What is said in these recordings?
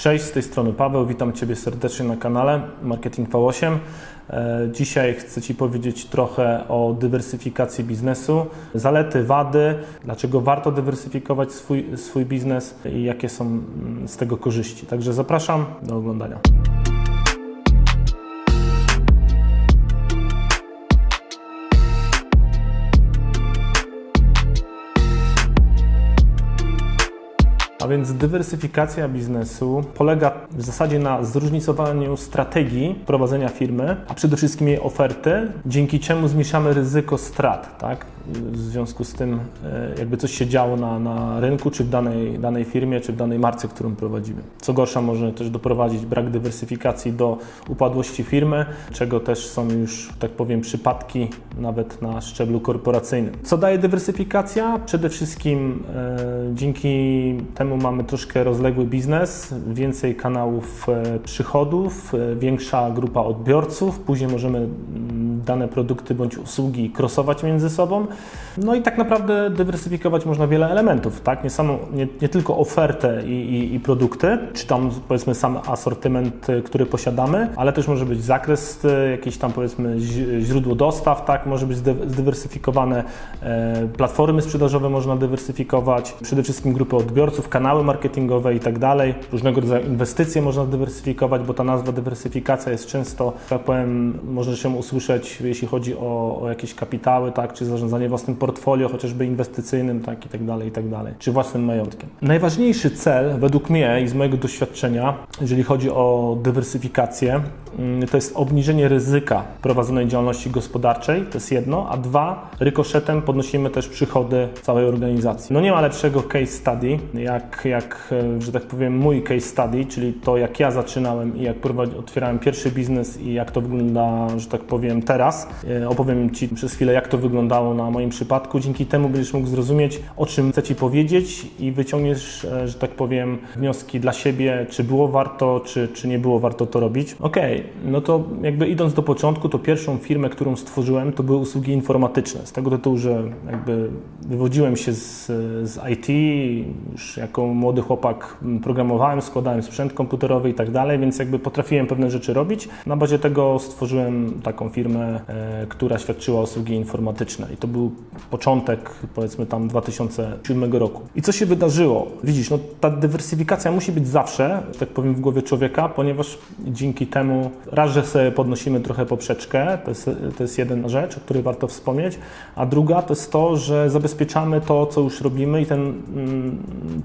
Cześć, z tej strony Paweł, witam Ciebie serdecznie na kanale Marketing V8. E, Dzisiaj chcę Ci powiedzieć trochę o dywersyfikacji biznesu, zalety, wady, dlaczego warto dywersyfikować swój, swój biznes i jakie są mm, z tego korzyści. Także zapraszam do oglądania. Więc dywersyfikacja biznesu polega w zasadzie na zróżnicowaniu strategii prowadzenia firmy, a przede wszystkim jej oferty, dzięki czemu zmniejszamy ryzyko strat, tak? W związku z tym, e, jakby coś się działo na, na rynku, czy w danej, danej firmie, czy w danej marce, którą prowadzimy. Co gorsza, może też doprowadzić brak dywersyfikacji do upadłości firmy, czego też są już, tak powiem, przypadki nawet na szczeblu korporacyjnym. Co daje dywersyfikacja? Przede wszystkim e, dzięki temu mamy troszkę rozległy biznes, więcej kanałów e, przychodów, e, większa grupa odbiorców, później możemy mm, dane produkty bądź usługi krosować między sobą. No i tak naprawdę dywersyfikować można wiele elementów, tak? Nie, samą, nie, nie tylko ofertę i, i, i produkty, czy tam powiedzmy sam asortyment, y, który posiadamy, ale też może być zakres, y, jakieś tam powiedzmy źródło dostaw, tak? Może być zdy- zdywersyfikowane e, platformy sprzedażowe, można dywersyfikować, przede wszystkim grupy odbiorców, kanały marketingowe i tak dalej. Różnego rodzaju inwestycje można dywersyfikować, bo ta nazwa dywersyfikacja jest często, tak powiem, może się usłyszeć, jeśli chodzi o, o jakieś kapitały, tak, czy zarządzanie własnym portfolio, chociażby inwestycyjnym, tak, i tak dalej, i tak dalej, czy własnym majątkiem. Najważniejszy cel, według mnie i z mojego doświadczenia, jeżeli chodzi o dywersyfikację, mm, to jest obniżenie ryzyka prowadzonej działalności gospodarczej, to jest jedno, a dwa, rykoszetem podnosimy też przychody całej organizacji. No nie ma lepszego case study, jak, jak e, że tak powiem, mój case study, czyli to, jak ja zaczynałem i jak otwierałem pierwszy biznes i jak to wygląda, że tak powiem, teraz. E, Opowiem Ci przez chwilę, jak to wyglądało na moim przypadku. Dzięki temu będziesz mógł zrozumieć, o czym chcę Ci powiedzieć i wyciągniesz, e, że tak powiem, wnioski dla siebie, czy było warto, czy, czy nie było warto to robić. Okej, no to jakby idąc do początku, to pierwszą firmę, którą stworzyłem, to były usługi informatyczne. Z tego tytułu, że jakby wywodziłem się z, z IT, już jako młody chłopak programowałem, składałem sprzęt komputerowy i tak dalej, więc jakby potrafiłem pewne rzeczy robić. Na bazie tego stworzyłem taką firmę, e, która świadczyła usługi informatyczne i to był początek, powiedzmy tam 2007 roku. I co się wydarzyło? Widzisz, no ta dywersyfikacja musi być zawsze, tak powiem, w głowie człowieka, ponieważ dzięki temu raz, że sobie podnosimy trochę poprzeczkę, to jest, to jest jedna rzecz, o której warto wspomnieć, a druga to jest to, że zabezpieczamy to, co już robimy i ten, mm,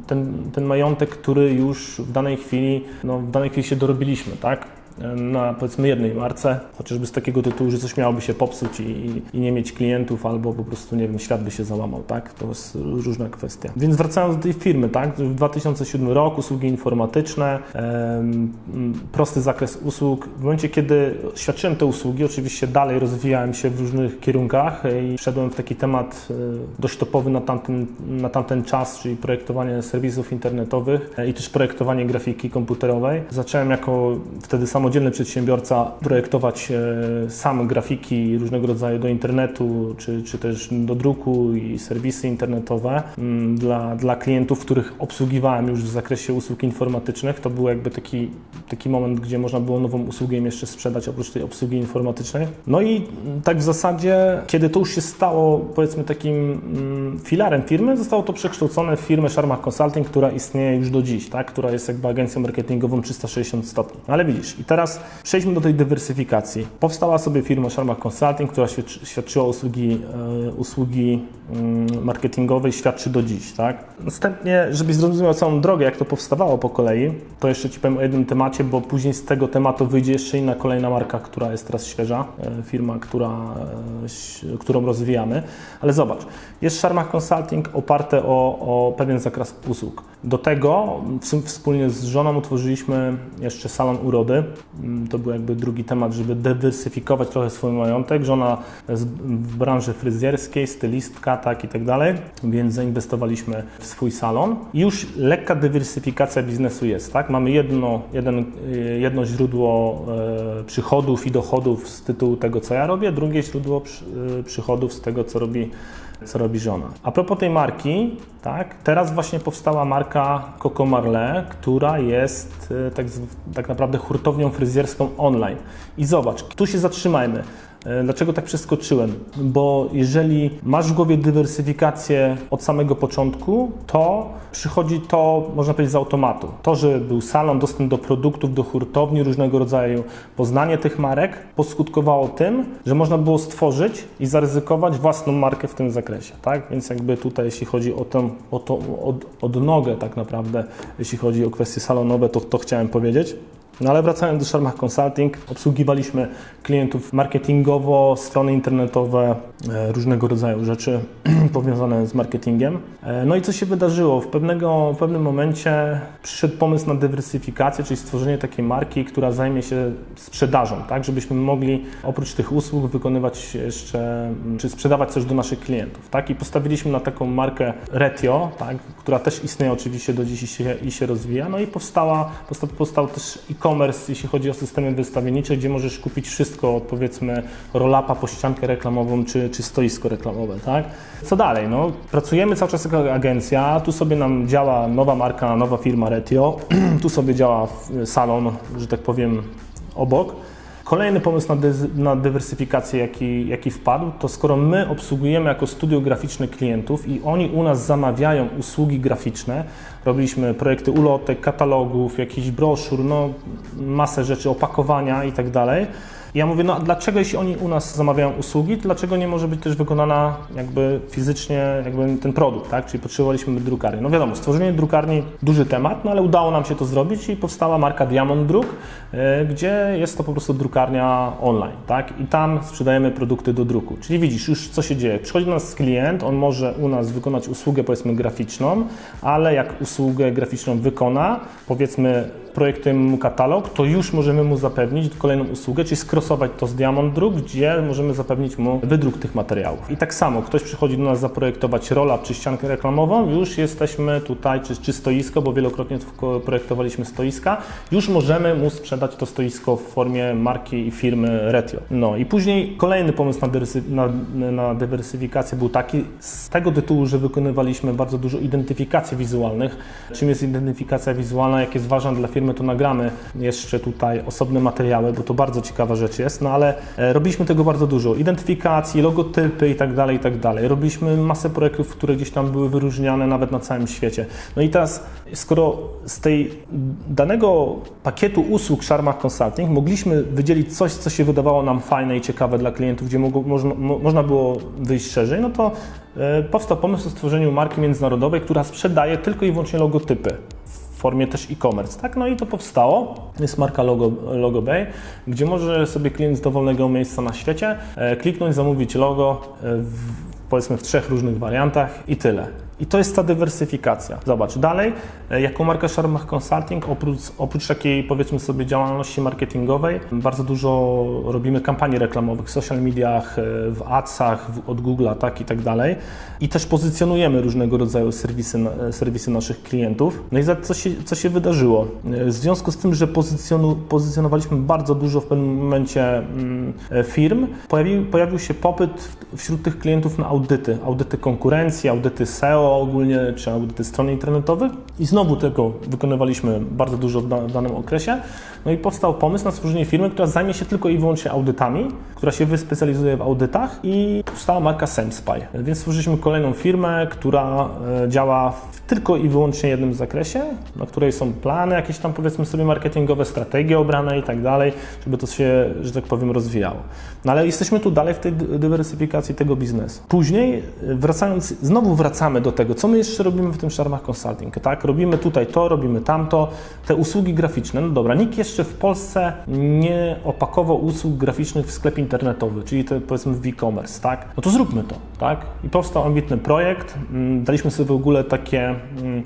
ten, ten majątek, który już w danej chwili, no, w danej chwili się dorobiliśmy, tak? Na powiedzmy jednej marce, chociażby z takiego tytułu, że coś miałoby się popsuć i, i nie mieć klientów, albo po prostu, nie wiem, świat by się załamał, tak? To jest różna kwestia. Więc wracając do tej firmy, tak? W 2007 roku usługi informatyczne, prosty zakres usług. W momencie, kiedy świadczyłem te usługi, oczywiście dalej rozwijałem się w różnych kierunkach i wszedłem w taki temat e, dość topowy na tamten, na tamten czas, czyli projektowanie serwisów internetowych e, i też projektowanie grafiki komputerowej. Zacząłem jako wtedy samodzielny przedsiębiorca projektować e, sam grafiki różnego rodzaju do internetu, czy, czy też do druku i serwisy internetowe mm, dla, dla klientów, których obsługiwałem już w zakresie usług informatycznych. To był jakby taki, taki moment, gdzie można było nową usługę im jeszcze sprzedać oprócz tej obsługi informatycznej. No i tak w zasadzie, kiedy to już się stało powiedzmy takim mm, filarem firmy, zostało to przekształcone w firmę Sharma Consulting, która istnieje już do dziś, tak? która jest jakby agencją marketingową 360 stopni. Ale widzisz, i teraz przejdźmy do tej dywersyfikacji. Powstała sobie firma Sharma Consulting, która świadczy, świadczyła usługi, e, usługi mm, marketingowe i świadczy do dziś. Tak? Następnie, żebyś zrozumiał całą drogę, jak to powstawało po kolei, to jeszcze Ci powiem o jednym temacie, bo później z tego tematu wyjdzie jeszcze inna kolejna marka, która jest teraz świeża, e, firma, która, e, którą rozwijamy. Ale zobacz, jest Sharma Consulting oparte o, o pewien zakres usług. Do tego wspólnie z żoną utworzyliśmy jeszcze salon urody. Mm, To był jakby drugi temat, żeby dywersyfikować trochę swój majątek. Żona w branży fryzjerskiej, stylistka, tak i tak dalej, więc zainwestowaliśmy w swój salon. Już lekka dywersyfikacja biznesu jest, tak? Mamy jedno, jeden, y, jedno źródło e, przychodów i dochodów z tytułu tego, co ja robię, drugie źródło y, przychodów z tego, co robi co robi żona. A propos tej marki, tak, teraz właśnie powstała marka Coco Marle, która jest e, tak, tak naprawdę hurtownią fryzjerską online. I zobacz, tu się zatrzymajmy. E, Dlaczego tak przeskoczyłem? Bo jeżeli masz w głowie dywersyfikację od samego początku, to przychodzi to, można powiedzieć, z automatu. To, że był salon, dostęp do produktów, do hurtowni, różnego rodzaju poznanie tych marek, poskutkowało tym, że można było stworzyć i zaryzykować własną markę w tym zakresie. Tak? Więc jakby tutaj, jeśli chodzi o tę o od, odnogę tak naprawdę, jeśli chodzi o kwestie salonowe, to to chciałem powiedzieć. No ale wracając do Sharmach Consulting, obsługiwaliśmy klientów marketingowo, strony internetowe, e, różnego rodzaju rzeczy powiązane z marketingiem. E, No i co się wydarzyło? W, pewnego, w pewnym momencie przyszedł pomysł na dywersyfikację, czyli stworzenie takiej marki, która zajmie się sprzedażą, tak, żebyśmy mogli oprócz tych usług wykonywać jeszcze, mm, czy sprzedawać coś do naszych klientów, tak, i postawiliśmy na taką markę Retio, tak, która też istnieje oczywiście do dziś i się, i się rozwija, no i powstała, powstał, powstał też e-commerce, jeśli chodzi o systemy wystawiennicze, gdzie możesz kupić wszystko, od powiedzmy roll-upa po ściankę reklamową, czy, czy stoisko reklamowe, tak. Co dalej? No, pracujemy cały czas jako agencja, tu sobie nam działa nowa marka, nowa firma Retio, tu sobie działa w- salon, że tak powiem, obok. Kolejny pomysł na, dyz- na dywersyfikację, jaki, jaki wpadł, to skoro my obsługujemy jako studio graficzne klientów i oni u nas zamawiają usługi graficzne, robiliśmy projekty ulotek, katalogów, jakichś broszur, no, masę rzeczy, opakowania i tak dalej. Ja mówię, no dlaczego jeśli oni u nas zamawiają usługi, dlaczego nie może być też wykonana jakby fizycznie jakby ten produkt, tak? Czyli potrzebowaliśmy drukarni. No wiadomo, stworzenie drukarni duży temat, no ale udało nam się to zrobić i powstała marka Diamond Druk, e, gdzie jest to po prostu drukarnia online, tak? I tam sprzedajemy produkty do druku. Czyli widzisz już co się dzieje. Przychodzi do nas klient, on może u nas wykonać usługę powiedzmy graficzną, ale jak usługę graficzną wykona, powiedzmy projektujemy mu katalog, to już możemy mu zapewnić kolejną usługę, czyli skrosować to z Diamond Druk, gdzie możemy zapewnić mu wydruk tych materiałów. I tak samo, ktoś przychodzi do nas zaprojektować roll-up czy ściankę reklamową, już jesteśmy tutaj, czy, czy stoisko, bo wielokrotnie projektowaliśmy stoiska, już możemy mu sprzedać to stoisko w formie marki i firmy Retio. No i później kolejny pomysł na, dyrysy, na, na dywersyfikację był taki, z tego tytułu, że wykonywaliśmy bardzo dużo identyfikacji wizualnych. Czym jest identyfikacja wizualna, jak jest ważna dla firmy, to nagramy jeszcze tutaj osobne materiały, bo to bardzo ciekawa rzecz jest, no ale e, robiliśmy tego bardzo dużo. Identyfikacji, logotypy i tak dalej, i tak dalej. Robiliśmy masę projektów, które gdzieś tam były wyróżniane nawet na całym świecie. No i teraz, skoro z tej danego pakietu usług Sharma Consulting mogliśmy wydzielić coś, co się wydawało nam fajne i ciekawe dla klientów, gdzie mogło, można, mo, można było wyjść szerzej, no to e, powstał pomysł o stworzeniu marki międzynarodowej, która sprzedaje tylko i wyłącznie logotypy w formie też e-commerce, tak? No i to powstało. Jest marka Logo, Logo Bay, gdzie może sobie klient z dowolnego miejsca na świecie e, kliknąć, zamówić logo e, w, powiedzmy w trzech różnych wariantach i tyle. I to jest ta dywersyfikacja. Zobacz, dalej, e, jako marka Sharmach Consulting, oprócz, oprócz takiej powiedzmy sobie działalności marketingowej, bardzo dużo robimy kampanii reklamowych w social mediach, e, w adsach, w, od Google'a, tak i tak dalej. I też pozycjonujemy różnego rodzaju serwisy, serwisy naszych klientów. No i co się, co się wydarzyło? E, W związku z tym, że pozycjonu, pozycjonowaliśmy bardzo dużo w pewnym momencie mm, firm, pojawił, się popyt wśród tych klientów na audyty. Audyty konkurencji, audyty SEO ogólnie, czy audyty stron internetowych. I znowu tego wykonywaliśmy bardzo dużo w danym okresie. No i powstał pomysł na stworzenie firmy, która zajmie się tylko i wyłącznie audytami, która się wyspecjalizuje w audytach i powstała marka SemSpy. Więc stworzyliśmy kolejną firmę, która e, działa w tylko i wyłącznie jednym zakresie, na której są plany jakieś tam powiedzmy sobie marketingowe, strategie obrane i tak dalej, żeby to się, że tak powiem, rozwijało. No ale jesteśmy tu dalej w tej dy- dywersyfikacji tego biznesu. Później, e, wracając, znowu wracamy do tego, co my jeszcze robimy w tym Sharmach Consulting, tak? Robimy tutaj to, robimy tamto, te usługi graficzne, no dobra, nikt jeszcze w Polsce nie opakował usług graficznych w sklep internetowy, czyli te powiedzmy w e-commerce, tak? No to zróbmy to, tak? I powstał ambitny projekt, mm, daliśmy sobie w ogóle takie, mm,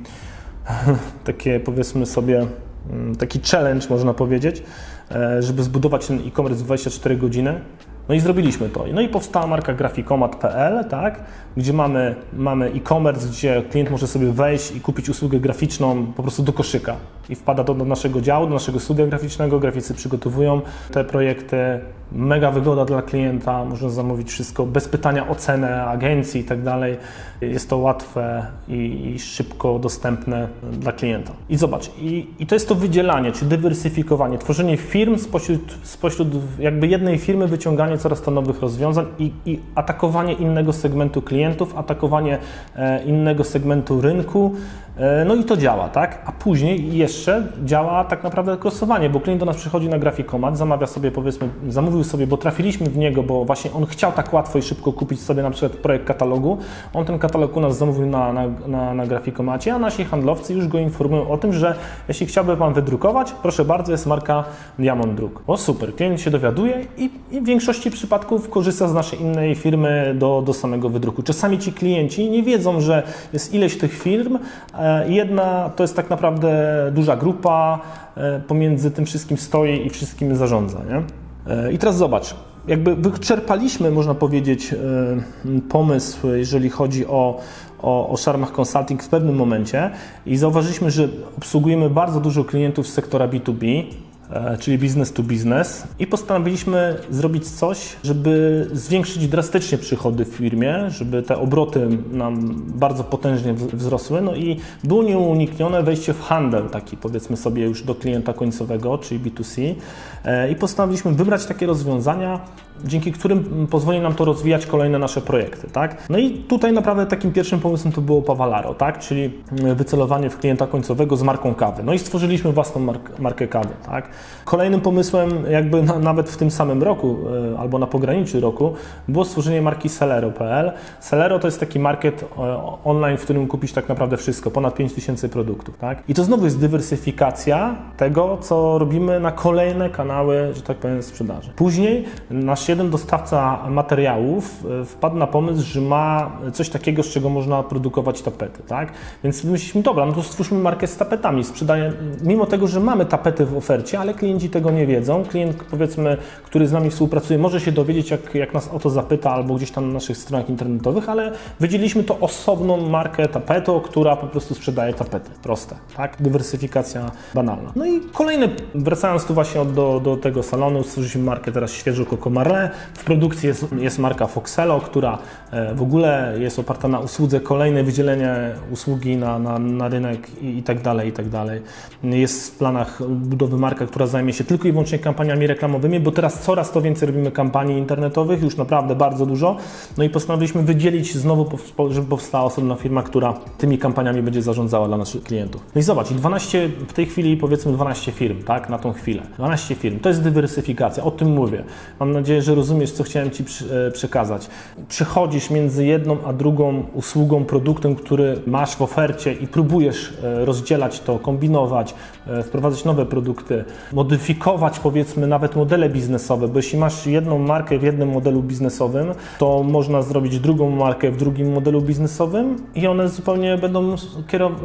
takie powiedzmy sobie, mm, taki challenge można powiedzieć, e, żeby zbudować ten e-commerce w 24 godziny. No i zrobiliśmy to. No i powstała marka grafikomat.pl, tak? gdzie mamy, mamy e-commerce, gdzie klient może sobie wejść i kupić usługę graficzną po prostu do koszyka. I wpada to do naszego działu, do naszego studia graficznego, graficy przygotowują te projekty, mega wygoda dla klienta, można zamówić wszystko bez pytania o cenę agencji i tak dalej. Jest to łatwe i, szybko dostępne dla klienta. I zobacz, i, i to jest to wydzielanie, czy dywersyfikowanie, tworzenie firm spośród, spośród jakby jednej firmy, wyciąganie coraz to nowych rozwiązań i, i atakowanie innego segmentu klientów, atakowanie e, innego segmentu rynku. E, no i to działa, tak? A później jeszcze działa tak naprawdę krosowanie, bo klient do nas przychodzi na grafikomat, zamawia sobie powiedzmy, zamówił sobie, bo trafiliśmy w niego, bo właśnie on chciał tak łatwo i szybko kupić sobie na przykład projekt katalogu. On ten katalog u nas zamówił na, na, na, na grafikomacie, a nasi handlowcy już go informują o tym, że jeśli chciałby Pan wydrukować, proszę bardzo, jest marka Diamond Druk. O super, klient się dowiaduje i, i w większości przypadków korzysta z naszej innej firmy do, do samego wydruku. Czasami ci klienci nie wiedzą, że jest ileś tych firm, e, Jedna to jest tak naprawdę duża grupa, e, pomiędzy tym wszystkim stoi i wszystkim zarządza. Nie? E, I teraz zobacz, jakby wyczerpaliśmy, można powiedzieć, e, pomysł, jeżeli chodzi o, o, o Sharmach Consulting w pewnym momencie i zauważyliśmy, że obsługujemy bardzo dużo klientów z sektora B2B, e, czyli business to business i postanowiliśmy zrobić coś, żeby zwiększyć drastycznie przychody w firmie, żeby te obroty nam bardzo potężnie wzrosły, no i było nieuniknione wejście w handel taki powiedzmy sobie już do klienta końcowego, czyli B2C e, i postanowiliśmy wybrać takie rozwiązania, dzięki którym pozwoli nam to rozwijać kolejne nasze projekty, tak? No i tutaj naprawdę takim pierwszym pomysłem to było Pawalaro, tak? Czyli mm, wycelowanie w klienta końcowego z marką kawy. No i stworzyliśmy własną mark- markę kawy, tak? Kolejnym pomysłem, jakby na, nawet w tym samym roku, e, albo na pograniczu roku, było stworzenie marki Celero.pl. Celero to jest taki market e, online, w którym kupić tak naprawdę wszystko, ponad 5000 produktów, tak? I to znowu jest dywersyfikacja tego, co robimy na kolejne kanały, że tak powiem, sprzedaży. Później nasz jeden dostawca materiałów e, wpadł na pomysł, że ma coś takiego, z czego można produkować tapety, tak? Więc myśleliśmy, dobra, no to stwórzmy markę z tapetami. Sprzedaję, mimo tego, że mamy tapety w ofercie, ale klienci tego nie wiedzą. Klient, powiedzmy, który z nami współpracuje, może się dowiedzieć, jak, jak nas o to zapyta, albo gdzieś tam na naszych stronach internetowych, ale wydzieliliśmy to osobną markę tapeto, która po prostu sprzedaje tapety. Proste, tak? Dywersyfikacja banalna. No i kolejny, wracając tu właśnie do, do tego salonu, stworzyliśmy markę teraz świeżo Coco Marley. W produkcji jest, jest marka Foxelo, która e, w ogóle jest oparta na usłudze, kolejne wydzielenie usługi na, na, na rynek i, i tak dalej, i tak dalej. Jest w planach budowy marka, która zajmie się tylko i wyłącznie kampaniami reklamowymi, bo teraz coraz to więcej robimy kampanii internetowych, już naprawdę bardzo dużo. No i postanowiliśmy wydzielić znowu, żeby powstała osobna firma, która tymi kampaniami będzie zarządzała dla naszych klientów. No i zobacz, i 12, w tej chwili powiedzmy 12 firm, tak, na tą chwilę. 12 firm, to jest dywersyfikacja, o tym mówię. Mam nadzieję, że rozumiesz, co chciałem Ci e, przekazać. Przechodzisz między jedną a drugą usługą, produktem, który masz w ofercie i próbujesz e, rozdzielać to, kombinować, e, wprowadzać nowe produkty, modyfikować powiedzmy nawet modele biznesowe, bo jeśli masz jedną markę w jednym modelu biznesowym, to można zrobić drugą markę w drugim modelu biznesowym i one zupełnie będą,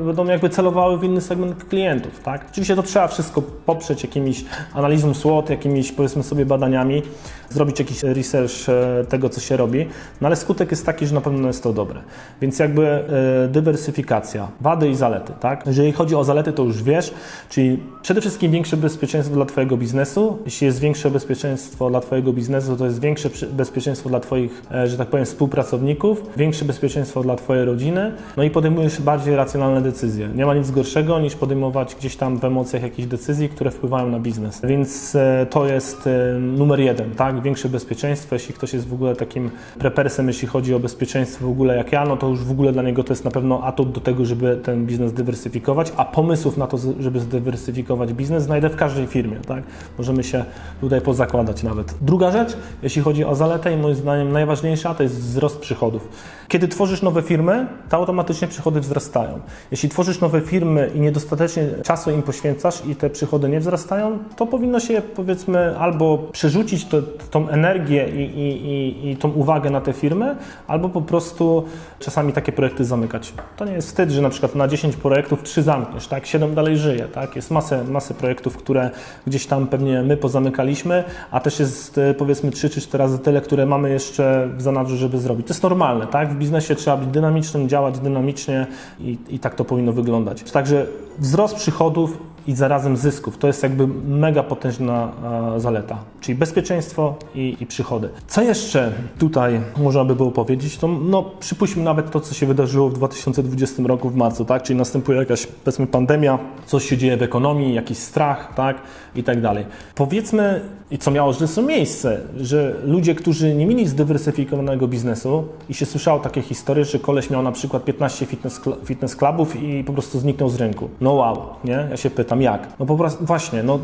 będą jakby celowały w inny segment klientów, tak? Oczywiście to trzeba wszystko poprzeć jakimiś analizą SWOT, jakimiś powiedzmy sobie badaniami, zrobić jakiś research e, tego, co się robi, no ale skutek jest taki, że na pewno jest to dobre. Więc jakby e, dywersyfikacja, wady i zalety, tak? Jeżeli chodzi o zalety, to już wiesz, czyli przede wszystkim większe bezpieczeństwo dla Twojego biznesu. Jeśli jest większe bezpieczeństwo dla Twojego biznesu, to jest większe bezpieczeństwo dla Twoich, e, że tak powiem, współpracowników, większe bezpieczeństwo dla Twojej rodziny, no i podejmujesz bardziej racjonalne decyzje. Nie ma nic gorszego niż podejmować gdzieś tam w emocjach jakieś decyzji, które wpływają na biznes. Więc e, to jest e, numer jeden, tak? Większe bezpieczeństwo. Jeśli ktoś jest w ogóle takim prepersem, jeśli chodzi o bezpieczeństwo w ogóle jak ja, no to już w ogóle dla niego to jest na pewno atut do tego, żeby ten biznes dywersyfikować, a pomysłów na to, żeby zdywersyfikować biznes znajdę w każdej firmie, tak? Możemy się tutaj pozakładać nawet. Druga rzecz, jeśli chodzi o zaletę i moim zdaniem najważniejsza, to jest wzrost przychodów. Kiedy tworzysz nowe firmy, to automatycznie przychody wzrastają. Jeśli tworzysz nowe firmy i niedostatecznie czasu im poświęcasz i te przychody nie wzrastają, to powinno się powiedzmy albo przerzucić tą energię i, i, i, i tą uwagę na te firmy, albo po prostu czasami takie projekty zamykać. To nie jest wstyd, że na przykład na 10 projektów 3 zamkniesz, tak? 7 dalej żyje, tak? Jest masę, masę projektów, które gdzieś tam pewnie my pozamykaliśmy, a też jest e, powiedzmy 3 czy 4 razy tyle, które mamy jeszcze w zanadrzu, żeby zrobić. To jest normalne, tak? W biznesie trzeba być dynamicznym, działać dynamicznie i, i tak to powinno wyglądać. Także wzrost przychodów i zarazem zysków. To jest jakby mega potężna e, zaleta, czyli bezpieczeństwo i, i przychody. Co jeszcze tutaj można by było powiedzieć? To no, przypuśćmy nawet to, co się wydarzyło w 2020 roku w marcu, tak? Czyli następuje jakaś, powiedzmy, pandemia, coś się dzieje w ekonomii, jakiś strach, tak? I tak dalej. Powiedzmy, i co miało zresztą miejsce, że ludzie, którzy nie mieli zdywersyfikowanego biznesu i się słyszało takie historie, że koleś miał na przykład 15 fitness, fitness clubów i po prostu zniknął z rynku. No wow, nie? Ja się pytam, jak? No po prostu, właśnie, no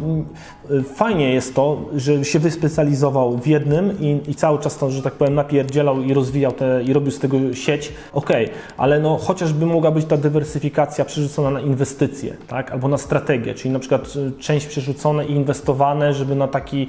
fajnie jest to, że się wyspecjalizował w jednym i, i cały czas to, że tak powiem, napierdzielał i rozwijał te, i robił z tego sieć, okej, ale no chociażby mogła być ta dywersyfikacja przerzucona na inwestycje, tak? Albo na strategię, czyli na przykład y, część przerzucone i inwestowane, żeby na taki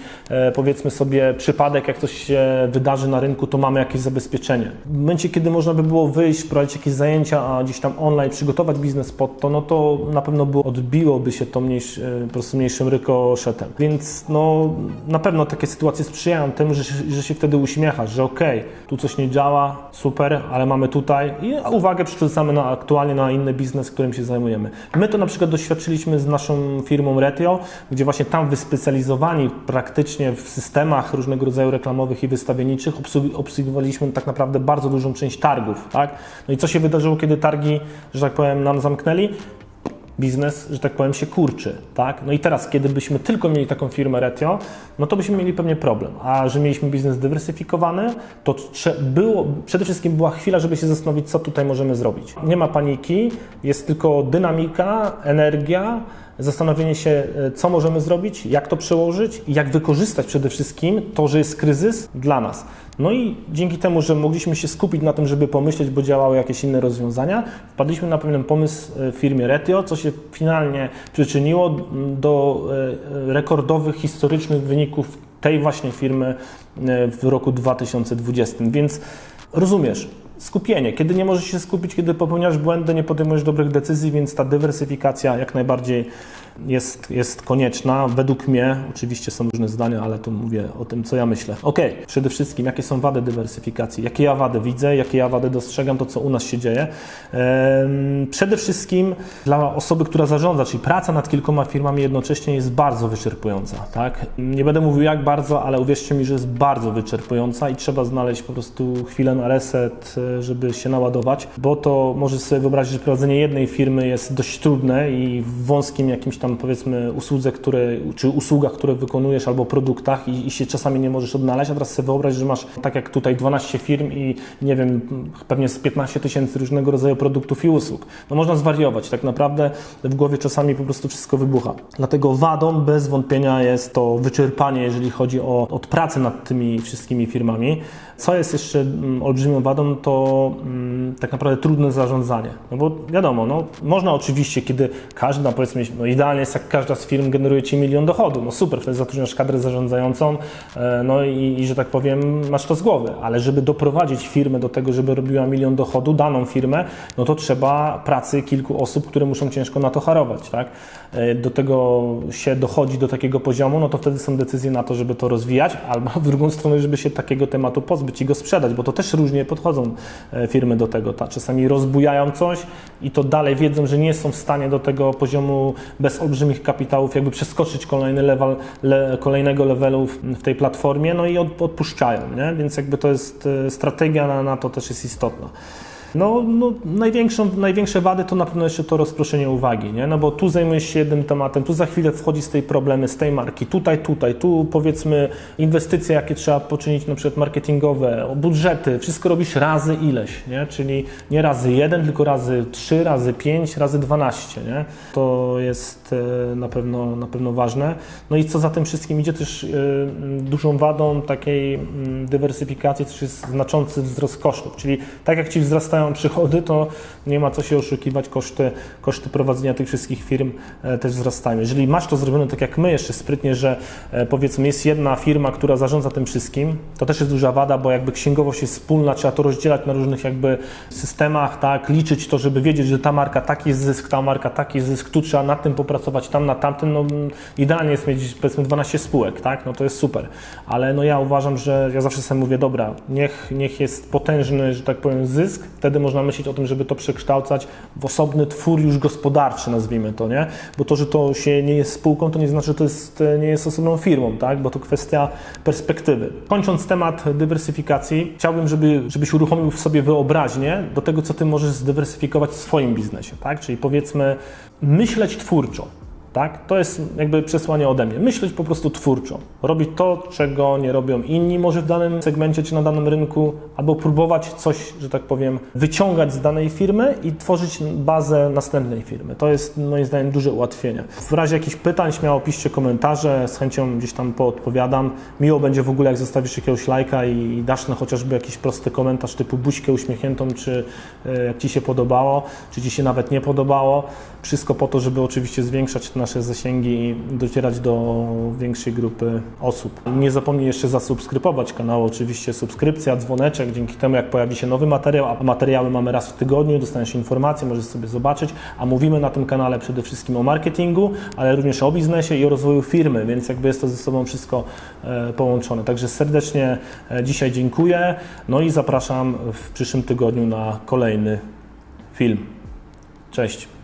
powiedzmy sobie przypadek, jak coś się wydarzy na rynku, to mamy jakieś zabezpieczenie. W momencie, kiedy można by było wyjść, wprowadzić jakieś zajęcia, a gdzieś tam online przygotować biznes pod to, no to na pewno było, odbiłoby się to mniejsz, e, po prostu mniejszym rykoszetem. Więc no na pewno takie sytuacje sprzyjają temu, że, że się wtedy uśmiechasz, że okej, tu coś nie działa, super, ale mamy tutaj i uwagę przerzucamy na aktualnie na inny biznes, którym się zajmujemy. My to na przykład doświadczyliśmy z naszą firmą Retio, gdzie właśnie tam wyspecjalizowani praktycznie w systemach różnego rodzaju reklamowych i wystawienniczych obsłu- obsługiwaliśmy tak naprawdę bardzo dużą część targów, tak? No i co się wydarzyło, kiedy targi, że tak powiem, nam zamknęli? biznes, że tak powiem, się kurczy, tak? No i teraz, kiedy byśmy tylko mieli taką firmę Retio, no to byśmy mieli pewnie problem. A że mieliśmy biznes dywersyfikowany, to było, przede wszystkim była chwila, żeby się zastanowić, co tutaj możemy zrobić. Nie ma paniki, jest tylko dynamika, energia, zastanowienie się, e, co możemy zrobić, jak to przełożyć i jak wykorzystać przede wszystkim to, że jest kryzys dla nas. No i dzięki temu, że mogliśmy się skupić na tym, żeby pomyśleć, bo działały jakieś inne rozwiązania, wpadliśmy na pewien pomysł e, w firmie Retio, co się finalnie przyczyniło do e, rekordowych, historycznych wyników tej właśnie firmy w roku 2020. Więc rozumiesz, skupienie. Kiedy nie możesz się skupić, kiedy popełniasz błędy, nie podejmujesz dobrych decyzji, więc ta dywersyfikacja jak najbardziej jest, jest konieczna. Według mnie, oczywiście są różne zdania, ale tu mówię o tym, co ja myślę. Ok, przede wszystkim, jakie są wady dywersyfikacji? Jakie ja wady widzę, jakie ja wady dostrzegam, to co u nas się dzieje? Przede wszystkim dla osoby, która zarządza, czyli praca nad kilkoma firmami jednocześnie jest bardzo wyczerpująca. Tak? Nie będę mówił jak bardzo, ale uwierzcie mi, że jest bardzo wyczerpująca i trzeba znaleźć po prostu chwilę na reset, e, żeby się naładować, bo to możesz sobie wyobrazić, że prowadzenie jednej firmy jest dość trudne i w wąskim jakimś tam powiedzmy usłudze, które, czy usługach, które wykonujesz albo produktach i, i się czasami nie możesz odnaleźć, a teraz sobie wyobraź, że masz tak jak tutaj 12 firm i nie wiem, pewnie z 15 tysięcy różnego rodzaju produktów i usług. No można zwariować, tak naprawdę w głowie czasami po prostu wszystko wybucha. Dlatego wadą bez wątpienia jest to wyczerpanie, jeżeli chodzi o od pracy nad tymi wszystkimi firmami. Co jest jeszcze mm, olbrzymią wadą, to mm, tak naprawdę trudne zarządzanie. No bo wiadomo, no, można oczywiście, kiedy każda, powiedzmy, no idealnie jest jak każda z firm generuje Ci milion dochodu, no super, wtedy zatrudniasz kadrę zarządzającą, e, no i, i że tak powiem, masz to z głowy, ale żeby doprowadzić firmę do tego, żeby robiła milion dochodu, daną firmę, no to trzeba pracy kilku osób, które muszą ciężko na to harować, tak? E, Do tego się dochodzi do takiego poziomu, no to wtedy są decyzje na to, żeby to rozwijać, albo w drugą stronę, żeby się takiego tematu pozbyć i go sprzedać, bo to też różnie podchodzą e, firmy do tego. Ta, czasami rozbujają coś i to dalej wiedzą, że nie są w stanie do tego poziomu bez olbrzymich kapitałów jakby przeskoczyć kolejny level, le, kolejnego levelu w, w tej platformie, no i od, odpuszczają, nie? Więc jakby to jest e, strategia na, na to też jest istotna. No, no największą, największe wady to na pewno jeszcze to rozproszenie uwagi, nie? No bo tu zajmujesz się jednym tematem, tu za chwilę wchodzi z tej problemy, z tej marki, tutaj, tutaj, tu powiedzmy inwestycje, jakie trzeba poczynić, na przykład marketingowe, budżety, wszystko robisz razy ileś, nie? Czyli nie razy jeden, tylko razy trzy, razy pięć, razy dwanaście, nie? To jest e, na pewno, na pewno ważne. No i co za tym wszystkim idzie też e, dużą wadą takiej m, dywersyfikacji też jest znaczący wzrost kosztów, czyli tak jak Ci wzrastają przychody, to nie ma co się oszukiwać, koszty, koszty prowadzenia tych wszystkich firm e, też wzrastają. Jeżeli masz to zrobione tak jak my jeszcze sprytnie, że e, powiedzmy jest jedna firma, która zarządza tym wszystkim, to też jest duża wada, bo jakby księgowość jest wspólna, trzeba to rozdzielać na różnych jakby systemach, tak, liczyć to, żeby wiedzieć, że ta marka taki jest zysk, ta marka taki jest zysk, tu trzeba nad tym popracować, tam nad tamtym, no idealnie jest mieć powiedzmy 12 spółek, tak, no to jest super, ale no ja uważam, że ja zawsze sobie mówię, dobra, niech, niech jest potężny, że tak powiem, zysk, wtedy można myśleć o tym, żeby to przekształcać w osobny twór już gospodarczy, nazwijmy to, nie? Bo to, że to się nie jest spółką, to nie znaczy, że to jest, nie jest osobną firmą, tak? Bo to kwestia perspektywy. Kończąc temat dywersyfikacji, chciałbym, żeby, żebyś uruchomił w sobie wyobraźnię do tego, co ty możesz zdywersyfikować w swoim biznesie, tak? Czyli powiedzmy, myśleć twórczo. Tak? To jest jakby przesłanie ode mnie. Myśleć po prostu twórczo. Robić to, czego nie robią inni może w danym segmencie czy na danym rynku, albo próbować coś, że tak powiem, wyciągać z danej firmy i tworzyć bazę następnej firmy. To jest moim zdaniem duże ułatwienie. W razie jakichś pytań śmiało piszcie komentarze, z chęcią gdzieś tam poodpowiadam. Miło będzie w ogóle, jak zostawisz jakiegoś lajka i dasz na chociażby jakiś prosty komentarz typu buźkę uśmiechniętą, czy e, jak Ci się podobało, czy Ci się nawet nie podobało. Wszystko po to, żeby oczywiście zwiększać nasze zasięgi i docierać do większej grupy osób. Nie zapomnij jeszcze zasubskrybować kanału, oczywiście subskrypcja, dzwoneczek, dzięki temu jak pojawi się nowy materiał, a materiały mamy raz w tygodniu, dostaniesz informacje, możesz sobie zobaczyć, a mówimy na tym kanale przede wszystkim o marketingu, ale również o biznesie i o rozwoju firmy, więc jakby jest to ze sobą wszystko e, połączone. Także serdecznie e, dzisiaj dziękuję, no i zapraszam w przyszłym tygodniu na kolejny film. Cześć.